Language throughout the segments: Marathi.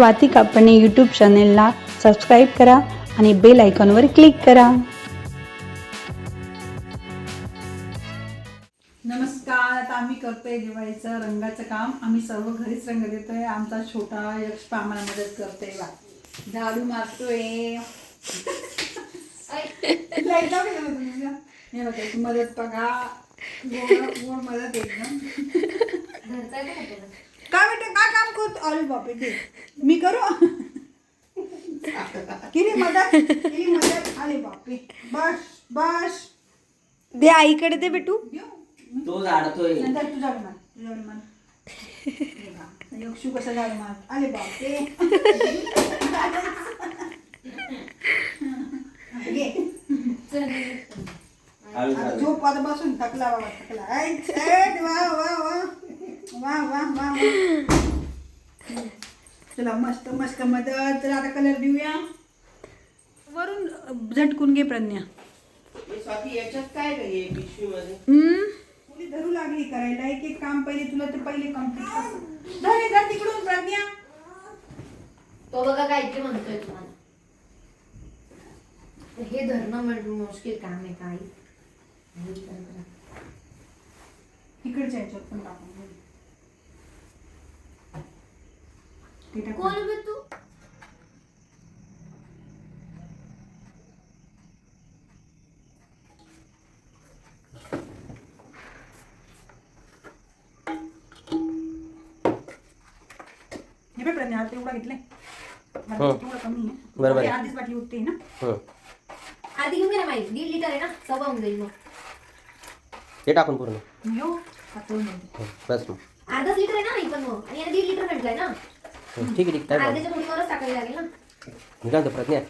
स्वाती कापणे यूट्यूब चॅनेलला सबस्क्राईब करा आणि बेल आयकॉनवर क्लिक करा. नमस्कार आता आम्ही करतोय दिवाळीचं रंगाचं काम. आम्ही सर्व घरीच रंग देतोय. आमचा छोटा यक्ष आम्हाला मदत करतोय बा. झाडू मारतोय? हे मदत बघा. मदत एकदम. काय बेटे काय काम करतो? अरे बापरे दे मी करू? केली मदत? केली मदत? अरे बापरे. बस बस. दे आईकडे दे बेटू. देऊ? तो झाडतोय. नंतर तुझ्याकडे मार. हे बघ, यक्षू कसं झालं मार. अरे घे. झालं. झोप आता बसून थकला बाबा थकला. वा वा वा. वा वा वा वा. चला मस्त मस्त मदत. चला आता कलर देऊया. वरून झटकून घे प्रज्ञा. हे स्वाती याच्यात काय ग हे पिशवीमध्ये तुला धरू लागली करायला? एक एक काम पहिले तुला तर पहिले कंप्लीट धर हे धर तिकडून प्रज्ञा. तो बघा काहीतरी म्हणतोय तुम्हाला. हे धरणं म्हणजे मुश्किल काम आहे काही. हे. इकडच्या ह्याच्यात पण टाकून घे. ते टाक. कोण बे तू हे बघ प्रज्ञा आता एवढा घेतलाय मला हो. तेवढं कमी आहे बरोबर आहे. आपली अर्धीच बाटली उठते ना हं. आधी घेऊन गेला माहिती दीड लिटर आहे ना सव्वा होऊन जाईल मग ते टाकून पूर्ण मी हो. हं, बस मग अर्धाच लिटर आहे ना ही पण मग आणि दीड लिटर म्हटलंय ना हं, ठीक आहे ठीक. अर्ध्याच्या थोडीवरच टाकावी लागेल ना मी काय म्हणतो प्रज्ञा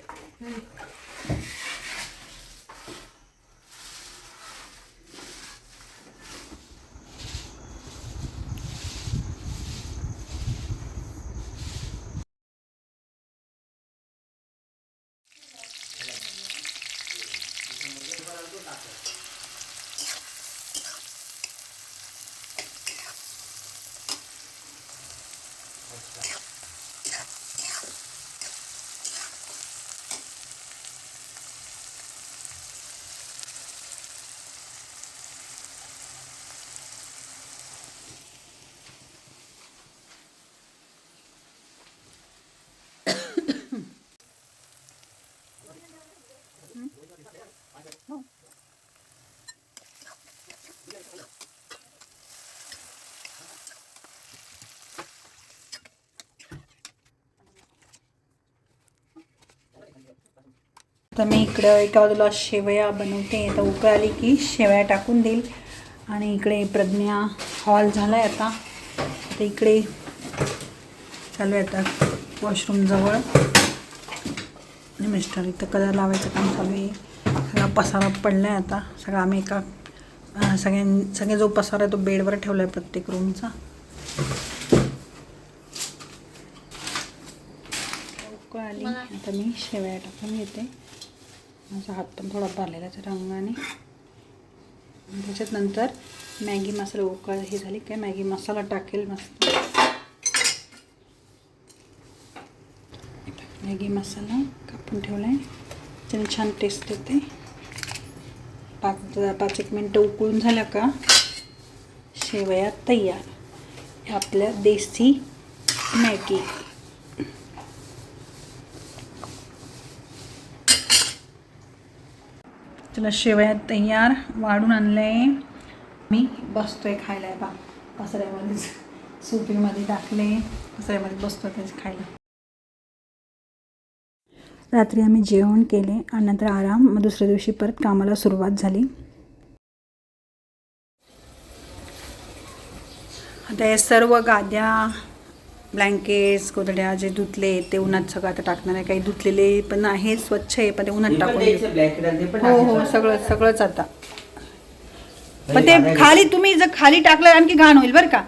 तर मी इकडं एका बाजूला शेवया बनवते आता उकळ आली की शेवया टाकून देईल आणि इकडे प्रज्ञा हॉल झाला आहे आता तर इकडे चालू आहे आता वॉशरूमजवळ आणि मिस्टर इथं कलर लावायचं काम चालू आहे सगळा पसारा पडला आहे आता सगळा आम्ही एका सगळ्यां सगळे जो पसारा आहे तो बेडवर ठेवला आहे प्रत्येक रूमचा उकळ आली. आता मी शेवया टाकून घेते. माझा हात पण थोडा भरलेला रंगाने. त्याच्यात नंतर मॅगी मसाला उकळ हे झाली काय? मॅगी मसाला टाकेल मस्त. मॅगी मसाला कापून ठेवला आहे त्याने छान टेस्ट येते. पाच पाच एक मिनटं उकळून झाल्या का? शेवया तयार. हे आपल्या देसी मॅगी. चला शेवया तयार वाढून आणलंय. मी बसतोय खायला बा. पसऱ्यामध्येच सुपीमध्ये टाकले. पसऱ्यामध्ये बसतोय त्याचे खायला. रात्री आम्ही जेवण केले आणि नंतर आराम. मग दुसऱ्या दिवशी परत कामाला सुरुवात झाली. आता या सर्व गाद्या ब्लँकेट्स गोदड्या जे धुतले ते उन्हात सगळं आता टाकणार आहे. काही धुतलेले पण आहे स्वच्छ आहे पण ते उन्हात टाकून हो हो. सगळं सगळंच आता. पण ते. खाली तुम्ही जर खाली टाकलं आणखी घाण होईल बरं का.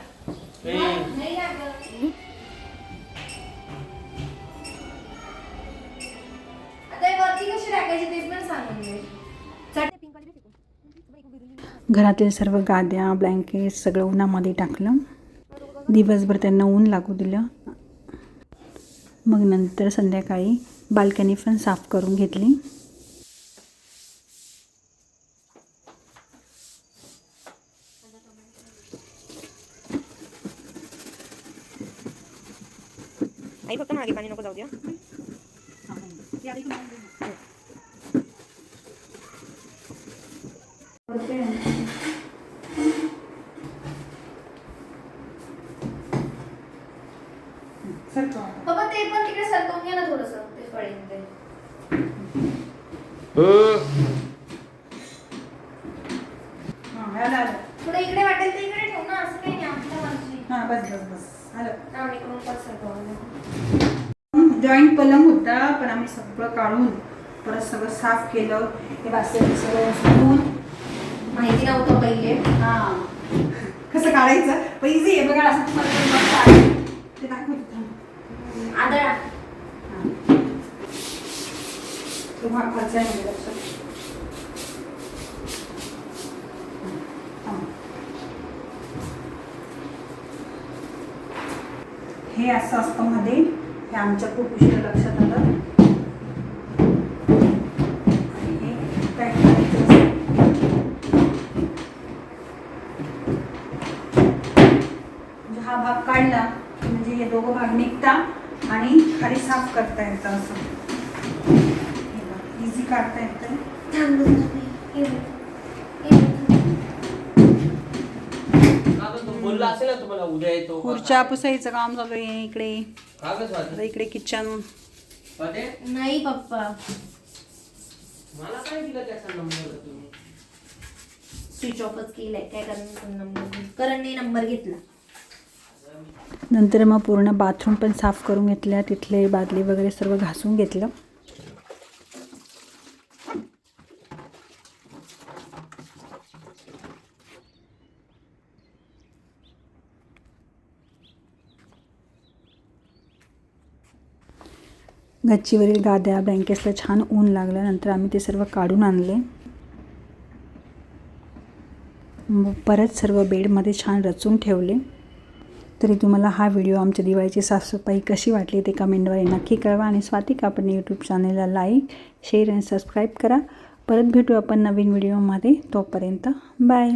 घरातील सर्व गाद्या ब्लँकेट सगळं उन्हामध्ये टाकलं. दिवसभर त्यांना ऊन लागू दिलं. मग नंतर संध्याकाळी बाल्कनी पण साफ करून घेतली. आई फक्त मागे पाणी नको जाऊ द्या बाबा ते पण तिकडे सरकवून घ्या ना थोडस ते पडेल ते. थोडं इकडे वाटेल तर इकडे ठेव ना असं काही नाही आपल्या मर्जी. हां बस बस बस. आलं. आणि इकडून पण सरकवलं जॉईंट पलंग होता पण आम्ही सगळं काढून परत सगळं साफ केलं. हे बास्केट सगळं धुवून माहिती नव्हतं पहिले. हां. कसं काढायचं? पण इझी आहे बघा असं तुम्हाला जर बघता आलं, ते दाखवतो थांब. आदळा हां. तो खालचा आहे म्हणजे लक्षात हे. असं असतं मध्ये. हे आमच्या खूप उशीर लक्षात आलं. हे म्हणजे हा भाग काढला म्हणजे हे दोघं भाग निघता आणि खाली साफ करता येतं असं. इझी काढता येतं बोलला असेल ना तुम्हाला उद्या येतो खुर्च्या पुसायचं काम चालू आहे इकडे कागद आता वाच इकडे किचन? नाही पप्पा मला काय दिलं त्याचा नंबर तुम्ही स्विच ऑफच केलाय काय करण नंबर करणने नंबर घेतला नंतर मग पूर्ण बाथरूम पण साफ करून घेतल्या तिथले बादली वगैरे सर्व घासून घेतलं गच्चीवरील गाद्या ब्लँकेट्सला छान ऊन लागलं नंतर आम्ही ते सर्व काढून आणले. परत सर्व बेडमध्ये छान रचून ठेवले. तरी तुम्हाला हा व्हिडिओ आमच्या दिवाळीची साफसफाई कशी वाटली ते कमेंटद्वारे नक्की कळवा आणि स्वाती आपण यूट्यूब चॅनलला लाईक शेअर आणि सबस्क्राईब करा. परत भेटू आपण नवीन व्हिडिओमध्ये. तोपर्यंत बाय